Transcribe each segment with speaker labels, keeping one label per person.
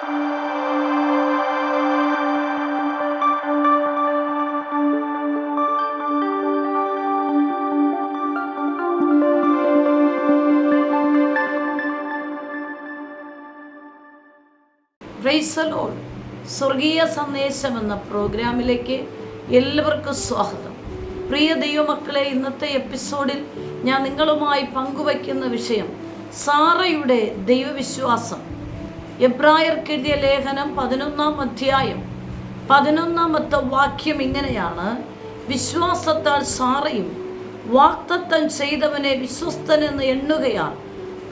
Speaker 1: പ്രൈസലോൾ സ്വർഗീയ സന്ദേശം എന്ന പ്രോഗ്രാമിലേക്ക് എല്ലാവർക്കും സ്വാഗതം. പ്രിയ ദൈവമക്കളെ ഇന്നത്തെ എപ്പിസോഡിൽ ഞാൻ നിങ്ങളുമായി പങ്കുവയ്ക്കുന്ന വിഷയം സാറയുടെ ദൈവവിശ്വാസം. എബ്രായർക്കെഴുതിയ ലേഖനം പതിനൊന്നാം അധ്യായം. പതിനൊന്നാമത്തെ വാക്യം ഇങ്ങനെയാണ്. വിശ്വാസത്താൽ സാറയും വാക്തത്വം ചെയ്തവനെ വിശ്വസ്തനെന്ന് എണ്ണുകയാൽ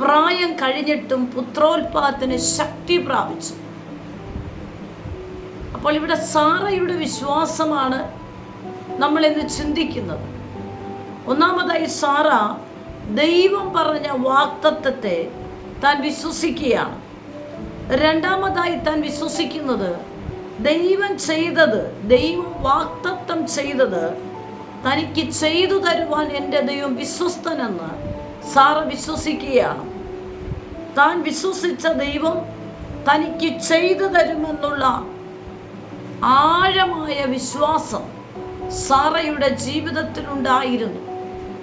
Speaker 1: പ്രായം കഴിഞ്ഞിട്ടും പുത്രോത്പാദത്തിന് ശക്തി പ്രാപിച്ചു. അപ്പോൾ ഇവിടെ സാറയുടെ വിശ്വാസമാണ് നമ്മൾ ഇന്ന് ചിന്തിക്കുന്നത്. ഒന്നാമതായി സാറ ദൈവം പറഞ്ഞ വാക്തത്വത്തെ താൻ വിശ്വസിക്കുകയാണ്. രണ്ടാമതായി താൻ വിശ്വസിക്കുന്നത് ദൈവം ചെയ്തത് ദൈവം വാക്തത്വം ചെയ്തത് തനിക്ക് ചെയ്തു തരുവാൻ എന്റെ ദൈവം വിശ്വസ്തനെന്ന് സാറ വിശ്വസിക്കുകയാണ്. താൻ വിശ്വസിച്ച ദൈവം തനിക്ക് ചെയ്തു തരുമെന്നുള്ള ആഴമായ വിശ്വാസം സാറയുടെ ജീവിതത്തിലുണ്ടായിരുന്നു.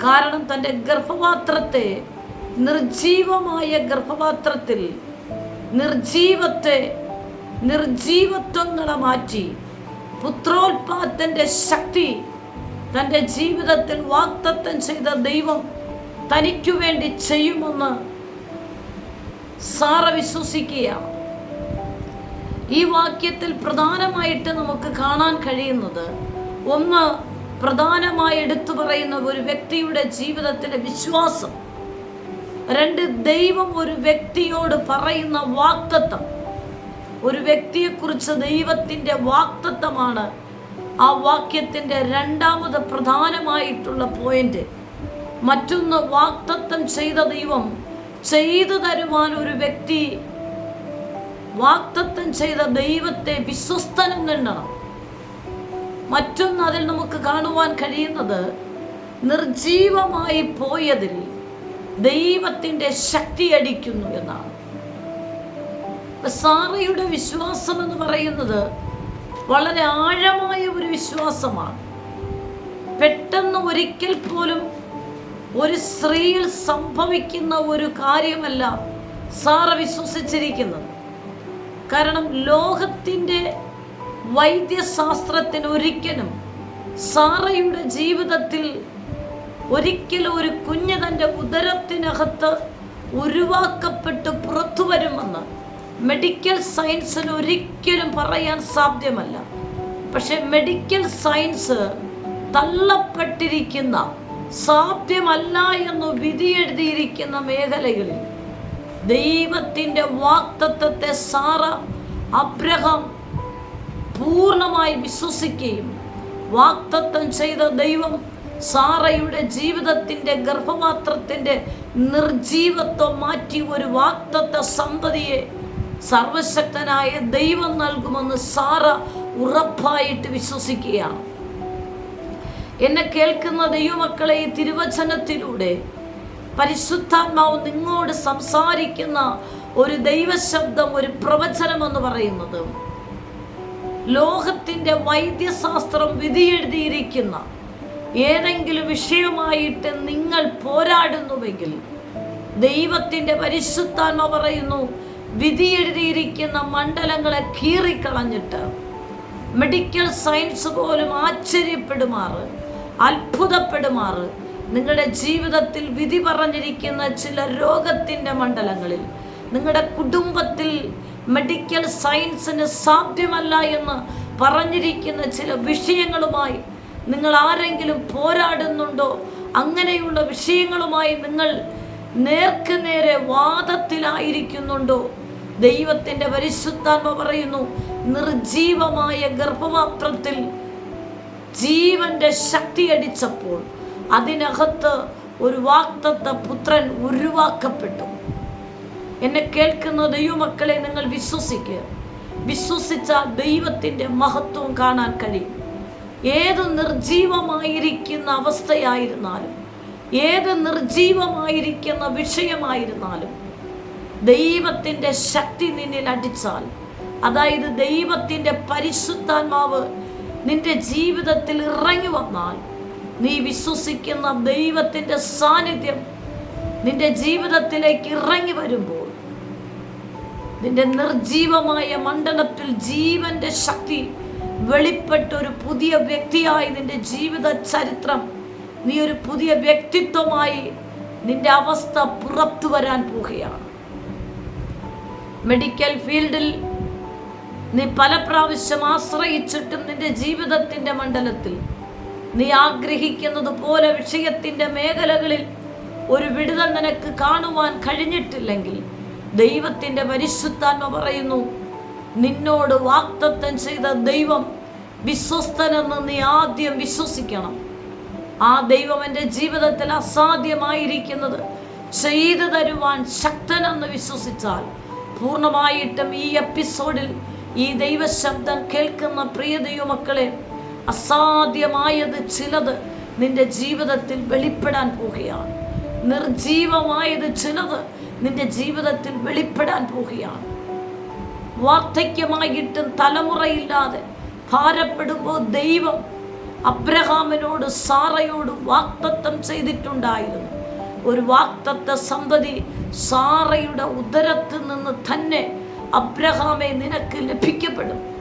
Speaker 1: കാരണം തന്റെ ഗർഭപാത്രത്തെ നിർജീവമായ ഗർഭപാത്രത്തിൽ നിർജീവത്തെ നിർജീവത്വങ്ങളെ മാറ്റി. പുത്രോത്പാദത്തിന്റെ ശക്തി തന്റെ ജീവിതത്തിൽ വാക്തത്വം ചെയ്ത ദൈവം തനിക്കു വേണ്ടി ചെയ്യുമെന്ന് സാറ വിശ്വസിക്കുകയാണ് ഈ വാക്യത്തിൽ പ്രധാനമായിട്ട് നമുക്ക് കാണാൻ കഴിയുന്നത് ഒന്ന് പ്രധാനമായി എടുത്തു പറയുന്ന ഒരു വ്യക്തിയുടെ ജീവിതത്തിലെ വിശ്വാസം. രണ്ട് ദൈവം ഒരു വ്യക്തിയോട് പറയുന്ന വാക്തത്വം. ഒരു വ്യക്തിയെക്കുറിച്ച് ദൈവത്തിന്റെ വാക്തത്വമാണ് ആ വാക്യത്തിന്റെ രണ്ടാമത് പ്രധാനമായിട്ടുള്ള പോയിന്റ് മറ്റൊന്ന് വാക്തത്വം ചെയ്ത ദൈവം ചെയ്തു തരുവാൻ ഒരു വ്യക്തി വാക്തത്വം ചെയ്ത ദൈവത്തെ വിശ്വസ്തനെന്നെണ്ണണം മറ്റൊന്ന് അതിൽ നമുക്ക് കാണുവാൻ കഴിയുന്നത് നിർജീവമായി പോയതിൽ ദൈവത്തിന്റെ ശക്തി അടിക്കുന്നു എന്നാണ്. സാറയുടെ വിശ്വാസം എന്ന് പറയുന്നത് വളരെ ആഴമായ ഒരു വിശ്വാസമാണ്. പെട്ടെന്ന് ഒരിക്കൽ പോലും ഒരു സ്ത്രീയിൽ സംഭവിക്കുന്ന ഒരു കാര്യമല്ല സാറ വിശ്വസിച്ചിരിക്കുന്നത്. കാരണം ലോകത്തിന്റെ വൈദ്യശാസ്ത്രത്തിന് ഒരിക്കലും സാറയുടെ ജീവിതത്തിൽ ഒരിക്കലും ഒരു കുഞ്ഞ് തന്റെ ഉദരത്തിനകത്ത് ഉരുവാക്കപ്പെട്ട് പുറത്തു വരുമെന്ന് മെഡിക്കൽ സയൻസിന് ഒരിക്കലും പറയാൻ സാധ്യമല്ല. പക്ഷെ മെഡിക്കൽ സയൻസ് തള്ളപ്പെട്ടിരിക്കുന്ന സാധ്യമല്ല എന്ന് വിധിയെഴുതിയിരിക്കുന്ന മേഖലകളിൽ ദൈവത്തിന്റെ വാക്തത്വത്തെ സാറ അബ്രഹാം പൂർണമായി വിശ്വസിക്കുകയും വാക്തത്വം ചെയ്ത ദൈവം സാറയുടെ ജീവിതത്തിന്റെ ഗർഭപാത്രത്തിന്റെ നിർജീവത്വം മാറ്റി ഒരു വാക്തത്വ സന്തതിയെ സർവശക്തനായ ദൈവം നൽകുമെന്ന് സാറ ഉറപ്പായിട്ട് വിശ്വസിക്കുകയാണ്. എന്നെ കേൾക്കുന്ന ദൈവമക്കളെ ഈ തിരുവചനത്തിലൂടെ പരിശുദ്ധാത്മാവ് നിങ്ങളോട് സംസാരിക്കുന്ന ഒരു ദൈവശബ്ദം ഒരു പ്രവചനം എന്ന് പറയുന്നത് ലോകത്തിന്റെ വൈദ്യശാസ്ത്രം വിധിയെഴുതിയിരിക്കുന്ന ഏതെങ്കിലും വിഷയമായിട്ട് നിങ്ങൾ പോരാടുന്നുവെങ്കിൽ ദൈവത്തിന്റെ പരിശുദ്ധാത്മ പറയുന്നു വിധി എഴുതിയിരിക്കുന്ന മണ്ഡലങ്ങളെ കീറിക്കളഞ്ഞിട്ട് മെഡിക്കൽ സയൻസ് പോലും ആശ്ചര്യപ്പെടുമാറ് അത്ഭുതപ്പെടുമാറ്. നിങ്ങളുടെ ജീവിതത്തിൽ വിധി പറഞ്ഞിരിക്കുന്ന ചില രോഗത്തിന്റെ മണ്ഡലങ്ങളിൽ നിങ്ങളുടെ കുടുംബത്തിൽ മെഡിക്കൽ സയൻസിന് സാധ്യമല്ല എന്ന് പറഞ്ഞിരിക്കുന്ന ചില വിഷയങ്ങളുമായി നിങ്ങൾ ആരെങ്കിലും പോരാടുന്നുണ്ടോ? അങ്ങനെയുള്ള വിഷയങ്ങളുമായി നിങ്ങൾ നേർക്ക് നേരെ വാദത്തിലായിരിക്കുന്നുണ്ടോ? ദൈവത്തിന്റെ പരിശുദ്ധാത്മ പറയുന്നു നിർജീവമായ ഗർഭപാത്രത്തിൽ ജീവന്റെ ശക്തി അടിച്ചപ്പോൾ അതിനകത്ത് ഒരു വാക്തത്വ പുത്രൻ ഉരുവാക്കപ്പെട്ടു. എന്നെ കേൾക്കുന്ന ദൈവമക്കളെ നിങ്ങൾ വിശ്വസിക്കുക വിശ്വസിച്ച ദൈവത്തിന്റെ മഹത്വം കാണാൻ കഴിയും. ഏത് നിർജീവമായിരിക്കുന്ന അവസ്ഥയായിരുന്നാലും ഏത് നിർജീവമായിരിക്കുന്ന വിഷയമായിരുന്നാലും ദൈവത്തിന്റെ ശക്തി നിന്നിൽ അടിച്ചാൽ അതായത് ദൈവത്തിന്റെ പരിശുദ്ധാത്മാവ് നിന്റെ ജീവിതത്തിൽ ഇറങ്ങി വന്നാൽ നീ വിശ്വസിക്കുന്ന ദൈവത്തിന്റെ സാന്നിധ്യം നിന്റെ ജീവിതത്തിലേക്ക് ഇറങ്ങി വരുമ്പോൾ നിന്റെ നിർജീവമായ മണ്ഡലത്തിൽ ജീവന്റെ ശക്തി വെളിപ്പെട്ട ഒരു പുതിയ വ്യക്തിയായി നിന്റെ ജീവിത ചരിത്രം. നീ ഒരു പുതിയ വ്യക്തിത്വമായി നിന്റെ അവസ്ഥ പുറത്തു വരാൻ പോവുകയാണ്. മെഡിക്കൽ ഫീൽഡിൽ നീ പല പ്രാവശ്യം ആശ്രയിച്ചിട്ടും നിന്റെ ജീവിതത്തിന്റെ മണ്ഡലത്തിൽ. നീ ആഗ്രഹിക്കുന്നത് പോലെ വിഷയത്തിന്റെ മേഖലകളിൽ ഒരു വിടുതൽ നിനക്ക് കാണുവാൻ കഴിഞ്ഞിട്ടില്ലെങ്കിൽ ദൈവത്തിന്റെ പരിശുദ്ധാത്മ പറയുന്നു നിന്നോട് വാക്തത്വം ചെയ്ത ദൈവം വിശ്വസ്തനെന്ന് നീ ആദ്യം വിശ്വസിക്കണം. ആ ദൈവം എന്റെ ജീവിതത്തിൽ അസാധ്യമായിരിക്കുന്നത് ചെയ്തു തരുവാൻ ശക്തനെന്ന് വിശ്വസിച്ചാൽ പൂർണമായിട്ടും ഈ എപ്പിസോഡിൽ ഈ ദൈവശബ്ദം കേൾക്കുന്ന പ്രിയ ദൈവമക്കളെ അസാധ്യമായത് ചിലത് നിന്റെ ജീവിതത്തിൽ വെളിപ്പെടാൻ പോവുകയാണ്. നിർജീവമായത് ചിലത് നിന്റെ ജീവിതത്തിൽ വെളിപ്പെടാൻ പോവുകയാണ്. വാർദ്ധക്യമായിട്ടും തലമുറയില്ലാതെ ഭാരപ്പെടുമ്പോൾ ദൈവം? അബ്രഹാമിനോട് സാറയോട് വാക്തത്വം ചെയ്തിട്ടുണ്ടായിരുന്നു. ഒരു വാക്തത്വ സന്തതി സാറയുടെ ഉദരത്തിൽ നിന്ന് തന്നെ അബ്രഹാമെ നിനക്ക് ലഭിക്കപ്പെടും.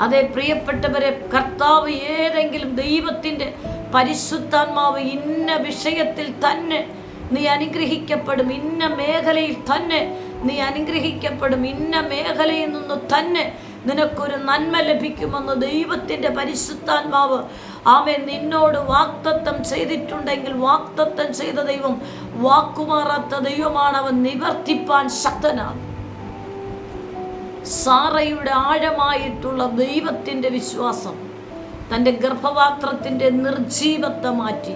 Speaker 1: അതെ പ്രിയപ്പെട്ടവരെ കർത്താവ് ഏതെങ്കിലും ദൈവത്തിന്റെ പരിശുദ്ധാത്മാവ് ഇന്ന വിഷയത്തിൽ തന്നെ നീ അനുഗ്രഹിക്കപ്പെടും. ഇന്ന മേഖലയിൽ തന്നെ നീ അനുഗ്രഹിക്കപ്പെടും. ഇന്ന മേഖലയിൽ നിന്ന് തന്നെ നിനക്കൊരു നന്മ ലഭിക്കുമെന്ന് ദൈവത്തിന്റെ പരിശുദ്ധാത്മാവ് ആമേൻ നിന്നോട് വാക്തത്വം ചെയ്തിട്ടുണ്ടെങ്കിൽ വാക്തത്വം ചെയ്ത ദൈവം വാക്കുമാറാത്ത ദൈവമാണ്. അവൻ നിവർത്തിപ്പാൻ ശക്തനാണ്. സാറയുടെ ആഴമായിട്ടുള്ള ദൈവത്തിന്റെ വിശ്വാസം തന്റെ ഗർഭപാത്രത്തിന്റെ നിർജീവത്തെ മാറ്റി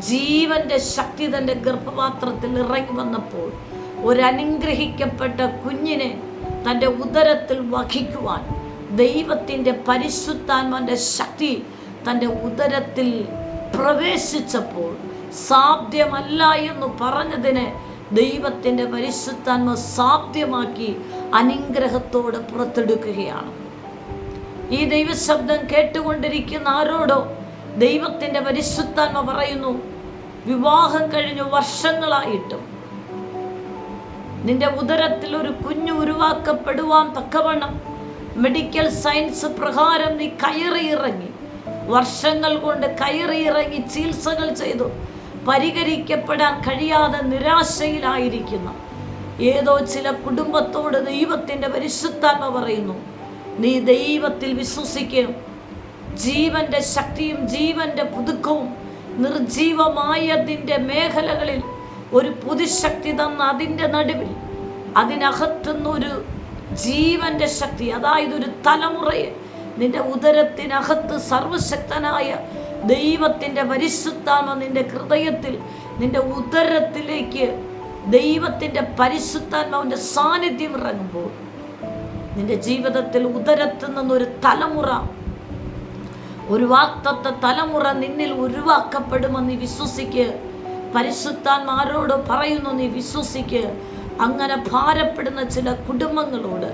Speaker 1: ജീവന്റെ ശക്തി തന്റെ ഗർഭപാത്രത്തിൽ ഇറങ്ങി വന്നപ്പോൾ ഒരു അനുഗ്രഹിക്കപ്പെട്ട കുഞ്ഞിനെ തന്റെ ഉദരത്തിൽ വഹിക്കുവാൻ ദൈവത്തിന്റെ പരിശുദ്ധാത്മാന്റെ ശക്തി തന്റെ ഉദരത്തിൽ പ്രവേശിച്ചപ്പോൾ സാധ്യമല്ല എന്ന് പറഞ്ഞതിന് ദൈവത്തിന്റെ പരിശുദ്ധാത്മ സാധ്യമാക്കി അനുഗ്രഹത്തോട് പുറത്തെടുക്കുകയാണ്. ഈ ദൈവശബ്ദം കേട്ടുകൊണ്ടിരിക്കുന്ന ആരോടോ ദൈവത്തിന്റെ പരിശുദ്ധാത്മ പറയുന്നു വിവാഹം കഴിഞ്ഞു വർഷങ്ങളായിട്ടും നിന്റെ ഉദരത്തിൽ ഒരു കുഞ്ഞു ഉരുവാക്കപ്പെടുവാൻ തക്കവണ്ണം മെഡിക്കൽ സയൻസ് പ്രകാരം നീ കയറി ഇറങ്ങി. വർഷങ്ങൾ കൊണ്ട് കയറി ഇറങ്ങി ചികിത്സകൾ ചെയ്തു. പരിഹരിക്കപ്പെടാൻ കഴിയാതെ നിരാശയിലായിരിക്കുന്ന. ഏതോ ചില കുടുംബത്തോട് ദൈവത്തിന്റെ പരിശുദ്ധാത്മ പറയുന്നു. നീ ദൈവത്തിൽ വിശ്വസിക്കും ജീവന്റെ ശക്തിയും ജീവന്റെ പുതുക്കവും നിർജീവമായതിന്റെ മേഖലകളിൽ ഒരു പുതുശക്തി തന്ന അതിന്റെ നടുവിൽ അതിനകത്തുനിന്നൊരു ജീവന്റെ ശക്തി അതായത് ഒരു തലമുറയെ നിന്റെ ഉദരത്തിനകത്ത് സർവശക്തനായ ദൈവത്തിന്റെ പരിശുദ്ധാമ നിന്റെ ഹൃദയത്തിൽ നിന്റെ ഉദരത്തിലേക്ക് ദൈവത്തിന്റെ പരിശുദ്ധാത്മാവിന്റെ സാന്നിധ്യം ഇറങ്ങുമ്പോൾ നിന്റെ ജീവിതത്തിൽ ഉദരത്തിൽ നിന്നൊരു തലമുറ ഒരു വാക്തത്തെ തലമുറ നിന്നിൽ ഉരുവാക്കപ്പെടുമെന്ന് വിശ്വസിക്കുക. വിശ്വസിക്ക് പരിശുദ്ധാന്മാരോട് പറയുന്നു നീ വിശ്വസിക്ക്. അങ്ങനെ ഭാരപ്പെടുന്ന ചില കുടുംബങ്ങളോട്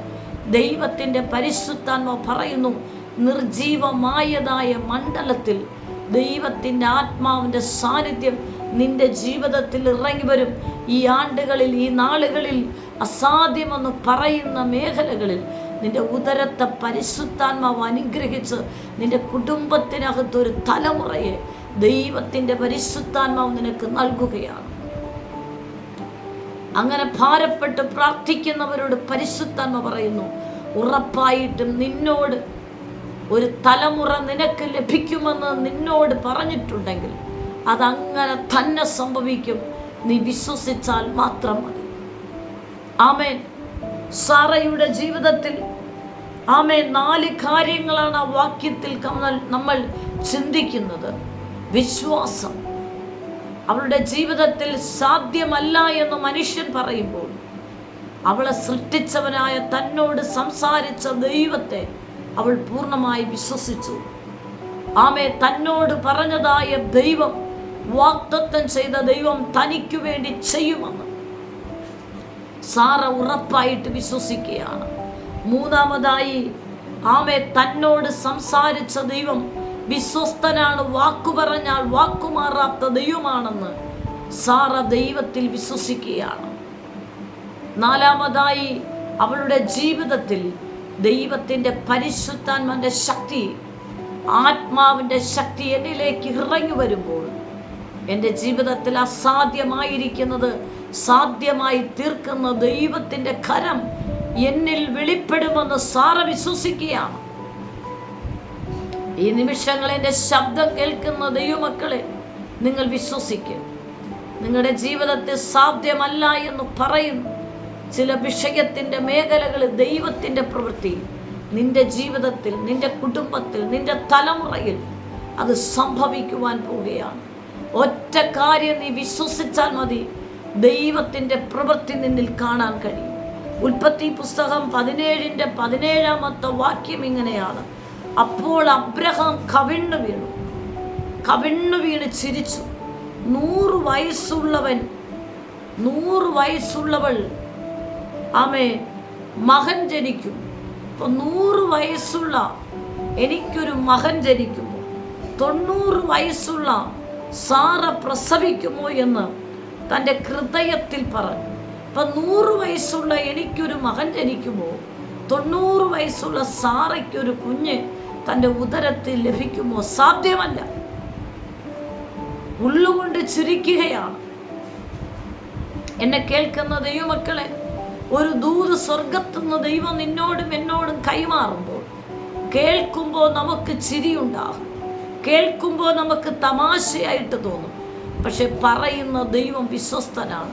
Speaker 1: ദൈവത്തിന്റെ പരിശുദ്ധാത്മ പറയുന്നു നിർജീവമായതായ മണ്ഡലത്തിൽ ദൈവത്തിന്റെ ആത്മാവിന്റെ സാന്നിധ്യം നിന്റെ ജീവിതത്തിൽ ഇറങ്ങി വരും. ഈ ആണ്ടുകളിൽ ഈ നാളുകളിൽ അസാധ്യമെന്ന് പറയുന്ന മേഖലകളിൽ നിന്റെ ഉദരത്തെ പരിശുദ്ധാത്മാവ് അനുഗ്രഹിച്ച് നിന്റെ കുടുംബത്തിനകത്തൊരു തലമുറയെ ദൈവത്തിന്റെ പരിശുദ്ധാത്മാവ് നിനക്ക് നൽകുകയാണ്. അങ്ങനെ ഭാരപ്പെട്ട് പ്രാർത്ഥിക്കുന്നവരോട് പരിശുദ്ധാത്മ പറയുന്നു ഉറപ്പായിട്ടും നിന്നോട് ഒരു തലമുറ നിനക്ക് ലഭിക്കുമെന്ന് നിന്നോട് പറഞ്ഞിട്ടുണ്ടെങ്കിൽ അതങ്ങനെ തന്നെ സംഭവിക്കും. നീ വിശ്വസിച്ചാൽ മാത്രം മതി. ആമേൻ. സാറയുടെ ജീവിതത്തിൽ ആമേ നാല് കാര്യങ്ങളാണ് ആ വാക്യത്തിൽ നമ്മൾ ചിന്തിക്കുന്നത്. വിശ്വാസം. അവളുടെ ജീവിതത്തിൽ സാധ്യമല്ല എന്ന് മനുഷ്യൻ പറയുമ്പോൾ അവളെ സൃഷ്ടിച്ചവനായ തന്നോട് സംസാരിച്ച ദൈവത്തെ അവൾ പൂർണമായി വിശ്വസിച്ചു. ആമെ തന്നോട് പറഞ്ഞതായ ദൈവം വാക്തത്വം ചെയ്ത ദൈവം തനിക്കു വേണ്ടി ചെയ്യുമെന്ന് സാറ ഉറപ്പായിട്ട് വിശ്വസിക്കുകയാണ്. മൂന്നാമതായി ആമെ തന്നോട് സംസാരിച്ച ദൈവം വിശ്വസ്തനാണ് വാക്കു പറഞ്ഞാൽ വാക്കുമാറാത്ത ദൈവമാണെന്ന് സാറ ദൈവത്തിൽ വിശ്വസിക്കുകയാണ്. നാലാമതായി അവളുടെ ജീവിതത്തിൽ ദൈവത്തിന്റെ പരിശുദ്ധാത്മാന്റെ ശക്തി ആത്മാവിന്റെ ശക്തി എന്നിലേക്ക് ഇറങ്ങി വരുമ്പോൾ എന്റെ ജീവിതത്തിൽ അസാധ്യമായിരിക്കുന്നത് സാധ്യമായി തീർക്കുന്ന ദൈവത്തിന്റെ കരം എന്നിൽ വെളിപ്പെടുമെന്ന് സാറ വിശ്വസിക്കുകയാണ്. ഈ നിമിഷങ്ങൾ എന്റെ ശബ്ദം കേൾക്കുന്ന ദൈവമക്കളെ നിങ്ങൾ വിശ്വസിക്കുക നിങ്ങളുടെ ജീവിതത്തിൽ സാധ്യമല്ല എന്ന് പറയും ചില വിഷയത്തിന്റെ മേഖലകൾ ദൈവത്തിന്റെ പ്രവൃത്തി. നിന്റെ ജീവിതത്തിൽ നിന്റെ കുടുംബത്തിൽ നിന്റെ തലമുറയിൽ അത് സംഭവിക്കുവാൻ പോവുകയാണ്. ഒറ്റ കാര്യം നീ വിശ്വസിച്ചാൽ മതി ദൈവത്തിന്റെ പ്രവൃത്തി നിന്നിൽ കാണാൻ കഴിയും. ഉൽപ്പത്തി പുസ്തകം പതിനേഴിന്റെ പതിനേഴാമത്തെ വാക്യം ഇങ്ങനെയാണ്. അപ്പോൾ അബ്രഹാം കവിണ്ണു വീണു. കവിണ്ണു വീണ് ചിരിച്ചു. നൂറ് വയസ്സുള്ളവൻ നൂറ് വയസ്സുള്ളവൾ ആമേ മകൻ ജനിക്കും ഇപ്പൊ നൂറ് വയസ്സുള്ള എനിക്കൊരു മകൻ ജനിക്കുമോ തൊണ്ണൂറ് വയസ്സുള്ള സാറ പ്രസവിക്കുമോ എന്ന് തന്റെ ഹൃദയത്തിൽ പറഞ്ഞു. ഇപ്പൊ നൂറ് വയസ്സുള്ള എനിക്കൊരു മകൻ ജനിക്കുമോ? തൊണ്ണൂറ് വയസ്സുള്ള സാറയ്ക്കൊരു കുഞ്ഞ് തന്റെ ഉദരത്തിൽ ലഭിക്കുമോ സാധ്യമല്ല. ഉള്ളുകൊണ്ട് ചുരുക്കുകയാണ്. എന്നെ കേൾക്കുന്ന ദൈവമക്കളെ ഒരു ദൂത് സ്വർഗത്തുനിന്ന് ദൈവം നിന്നോടും എന്നോടും കൈമാറുമ്പോൾ കേൾക്കുമ്പോൾ നമുക്ക് ചിരിയുണ്ടാകും. കേൾക്കുമ്പോൾ നമുക്ക് തമാശയായിട്ട് തോന്നും. പക്ഷെ പറയുന്ന ദൈവം വിശ്വസ്തനാണ്.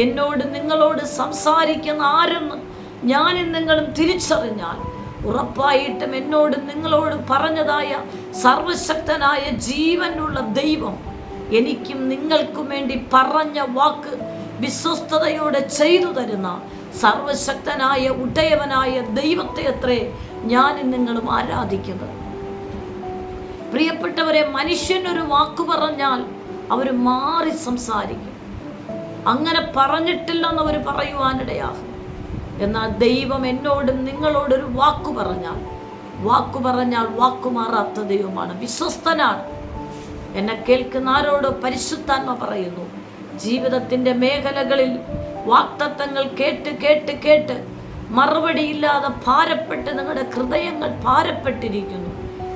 Speaker 1: എന്നോട് നിങ്ങളോട് സംസാരിക്കുന്ന ആരെന്ന് ഞാനും നിങ്ങളും തിരിച്ചറിഞ്ഞാൽ ഉറപ്പായിട്ടും എന്നോട് നിങ്ങളോട് പറഞ്ഞതായ സർവശക്തനായ ജീവനുള്ള ദൈവം എനിക്കും നിങ്ങൾക്കും വേണ്ടി പറഞ്ഞ വാക്ക് വിശ്വസ്തയോടെ ചെയ്തു തരുന്ന സർവശക്തനായ ഉടയവനായ ദൈവത്തെ അത്രേ ഞാനും നിങ്ങളും ആരാധിക്കുന്നത്. പ്രിയപ്പെട്ടവരെ മനുഷ്യനൊരു വാക്ക് പറഞ്ഞാൽ അവർ മാറി സംസാരിക്കും. അങ്ങനെ പറഞ്ഞിട്ടില്ലെന്ന് അവർ പറയുവാനിടയാകും. എന്നാൽ ദൈവം എന്നോട് നിങ്ങളോടൊരു വാക്കു പറഞ്ഞാൽ വാക്കു പറഞ്ഞാൽ വാക്കുമാറാത്ത ദൈവമാണ് വിശ്വസ്തനാണ്. എന്നെ കേൾക്കുന്ന ആരോട് പരിശുദ്ധാത്മ പറയുന്നു. ജീവിതത്തിന്റെ മേഖലകളിൽ വാക്തത്വങ്ങൾ കേട്ട് കേട്ട് കേട്ട് മറുപടിയില്ലാതെ ഭാരപ്പെട്ട് നിങ്ങളുടെ ഹൃദയങ്ങൾ ഭാരപ്പെട്ടിരിക്കുന്നു.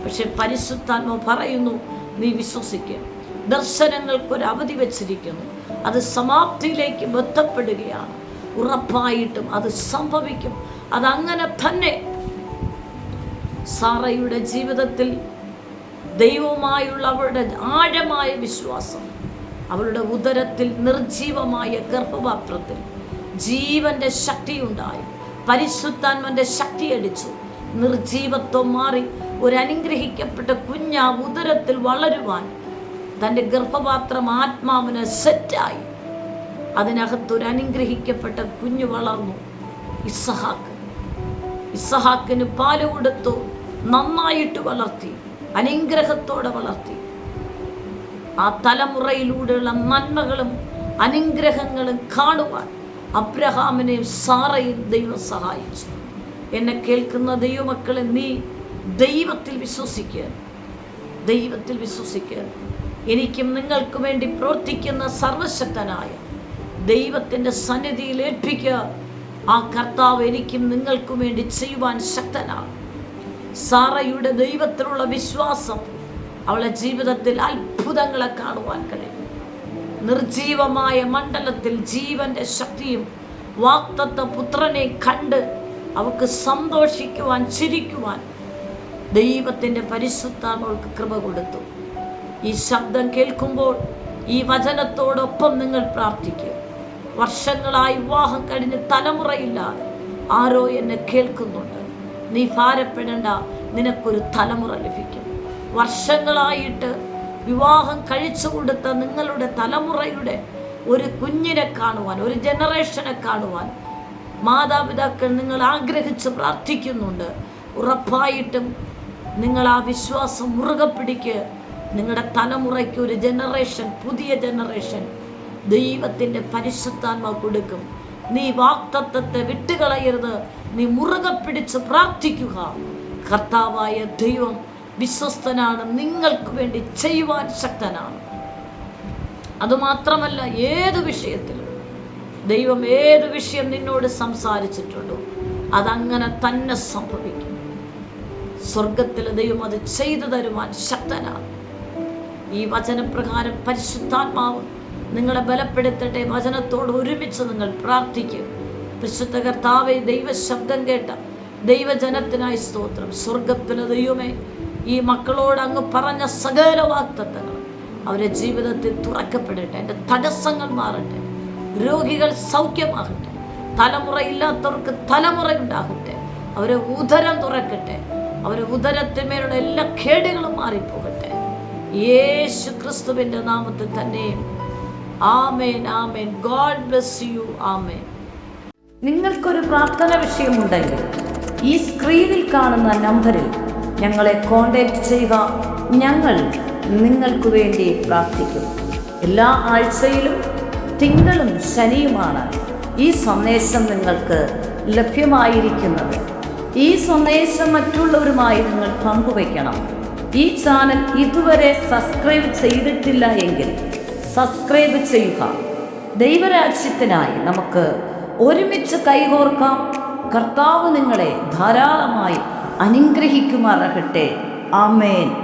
Speaker 1: പക്ഷെ പരിശുദ്ധാത്മ പറയുന്നു നീ വിശ്വസിക്കുക ദർശനങ്ങൾക്കൊരു അവധി വെച്ചിരിക്കുന്നു. അത് സമാപ്തിയിലേക്ക് ബന്ധപ്പെടുകയാണ്. ഉറപ്പായിട്ടും അത് സംഭവിക്കും. അതങ്ങനെ തന്നെ സാറയുടെ ജീവിതത്തിൽ ദൈവവുമായുള്ള അവളുടെ ആഴമായ വിശ്വാസം അവളുടെ ഉദരത്തിൽ നിർജീവമായ ഗർഭപാത്രത്തിൽ ജീവന്റെ ശക്തിയുണ്ടായി. പരിശുദ്ധാത്മന്റെ ശക്തി അടിച്ചു നിർജീവത്വം മാറി ഒരു അനുഗ്രഹിക്കപ്പെട്ട കുഞ്ഞ ഉദരത്തിൽ വളരുവാൻ തന്റെ ഗർഭപാത്രം ആത്മാവിന് സെറ്റായി അതിനകത്തൊരു അനുഗ്രഹിക്കപ്പെട്ട കുഞ്ഞു വളർന്നു. ഇസഹാക്ക്. ഇസഹാക്കിന് പാൽ കൊടുത്തു നന്നായിട്ട് വളർത്തി അനുഗ്രഹത്തോടെ വളർത്തി. ആ തലമുറയിലൂടെയുള്ള നന്മകളും അനുഗ്രഹങ്ങളും കാണുവാൻ അബ്രഹാമിനെ സാറയും ദൈവം സഹായിച്ചു. എന്നെ കേൾക്കുന്ന ദൈവമക്കളെ നീ ദൈവത്തിൽ വിശ്വസിക്കുക ദൈവത്തിൽ വിശ്വസിക്കുക എനിക്കും നിങ്ങൾക്കും വേണ്ടി പ്രവർത്തിക്കുന്ന സർവശക്തനായ ദൈവത്തിന്റെ സന്നിധിയിൽ ഏൽപ്പിക്കുക. ആ കർത്താവ് എനിക്കും നിങ്ങൾക്കും വേണ്ടി ചെയ്യുവാൻ ശക്തനാണ്. സാറയുടെ ദൈവത്തിലുള്ള വിശ്വാസം അവളെ ജീവിതത്തിൽ അത്ഭുതങ്ങളെ കാണുവാൻ കഴിയും. നിർജീവമായ മണ്ഡലത്തിൽ ജീവന്റെ ശക്തിയും വാക്തത്വ പുത്രനെ കണ്ട് അവൾക്ക് സന്തോഷിക്കുവാൻ ചിരിക്കുവാൻ ദൈവത്തിന്റെ അവൾക്ക് കൃപ കൊടുത്തു. ഈ ശബ്ദം കേൾക്കുമ്പോൾ ഈ വചനത്തോടൊപ്പം നിങ്ങൾ പ്രാർത്ഥിക്കുക. വർഷങ്ങളായി വിവാഹം കഴിഞ്ഞ് തലമുറയില്ലാതെ ആരോ എന്നെ കേൾക്കുന്നുണ്ട്. നീ ഭാരപ്പെടേണ്ട. നിനക്കൊരു തലമുറ ലഭിക്കും. വർഷങ്ങളായിട്ട് വിവാഹം കഴിച്ചു കൊടുത്ത നിങ്ങളുടെ തലമുറയുടെ ഒരു കുഞ്ഞിനെ കാണുവാൻ ഒരു ജനറേഷനെ കാണുവാൻ മാതാപിതാക്കൾ നിങ്ങൾ ആഗ്രഹിച്ച് പ്രാർത്ഥിക്കുന്നുണ്ട്. ഉറപ്പായിട്ടും നിങ്ങൾ ആ വിശ്വാസം മുറുകെ പിടിക്ക് നിങ്ങളുടെ തലമുറയ്ക്ക് ഒരു ജനറേഷൻ പുതിയ ജനറേഷൻ ദൈവത്തിന്റെ പരിശുദ്ധാത്മ കൊടുക്കും. നീ വാക്തത്വത്തെ വിട്ടുകളയരുത്. നീ മുറുകെ പിടിച്ച് പ്രാർത്ഥിക്കുക. കർത്താവായ ദൈവം വിശ്വസ്തനാണ്. നിങ്ങൾക്ക് വേണ്ടി ചെയ്യുവാൻ ശക്തനാണ്. അതുമാത്രമല്ല ഏത് വിഷയത്തിലും ദൈവം ഏത് വിഷയം നിന്നോട് സംസാരിച്ചിട്ടുണ്ടോ അതങ്ങനെ തന്നെ സംഭവിക്കും. സ്വർഗത്തിലെ ദൈവം അത് ചെയ്തു തരുവാൻ ശക്തനാണ്. ഈ വചനപ്രകാരം പരിശുദ്ധാത്മാവ് നിങ്ങളെ ബലപ്പെടുത്തട്ടെ വചനത്തോട് ഒരുമിച്ച് നിങ്ങൾ പ്രാർത്ഥിക്കും. വിശുദ്ധ കർത്താവെ ദൈവ ശബ്ദം കേട്ട ദൈവജനത്തിനായി സ്തോത്രം. സ്വർഗത്തിന് ദൈവമേ ഈ മക്കളോട് അങ്ങ് പറഞ്ഞ സകല വാക്തത്വങ്ങൾ അവരെ ജീവിതത്തിൽ തുറക്കപ്പെടട്ടെ എന്റെ തടസ്സങ്ങൾ മാറട്ടെ രോഗികൾ സൗഖ്യമാകട്ടെ തലമുറയില്ലാത്തവർക്ക് തലമുറ ഉണ്ടാകട്ടെ അവരെ ഉദരം തുറക്കട്ടെ അവരെ ഉദരത്തിന്മേലുള്ള എല്ലാ കേടുകളും മാറിപ്പോകട്ടെ. യേശു ക്രിസ്തുവിന്റെ നാമത്തിൽ തന്നെ ആമേൻ ആമേൻ. God bless you. ആമേൻ.
Speaker 2: നിങ്ങൾക്കൊരു പ്രാർത്ഥന വിഷയമുണ്ടെങ്കിൽ ഈ സ്ക്രീനിൽ കാണുന്ന നമ്പറിൽ ഞങ്ങളെ കോൺടാക്റ്റ് ചെയ്യുക. ഞങ്ങൾ നിങ്ങൾക്ക് വേണ്ടി പ്രാർത്ഥിക്കും. എല്ലാ ആഴ്ചയിലും തിങ്കളും ശനിയുമാണ് ഈ സന്ദേശം നിങ്ങൾക്ക് ലഭ്യമായിരിക്കുന്നത്. ഈ സന്ദേശം മറ്റുള്ളവരുമായി നിങ്ങൾ പങ്കുവയ്ക്കണം. ഈ ചാനൽ ഇതുവരെ സബ്സ്ക്രൈബ് ചെയ്തിട്ടില്ല എങ്കിൽ സബ്സ്ക്രൈബ് ചെയ്യുക. ദൈവരാജ്യത്തിനായി നമുക്ക് ഒരുമിച്ച് കൈകോർക്കാം. കർത്താവ് നിങ്ങളെ ധാരാളമായി അനുഗ്രഹിക്കുമാറാകട്ടെ. ആമേൻ.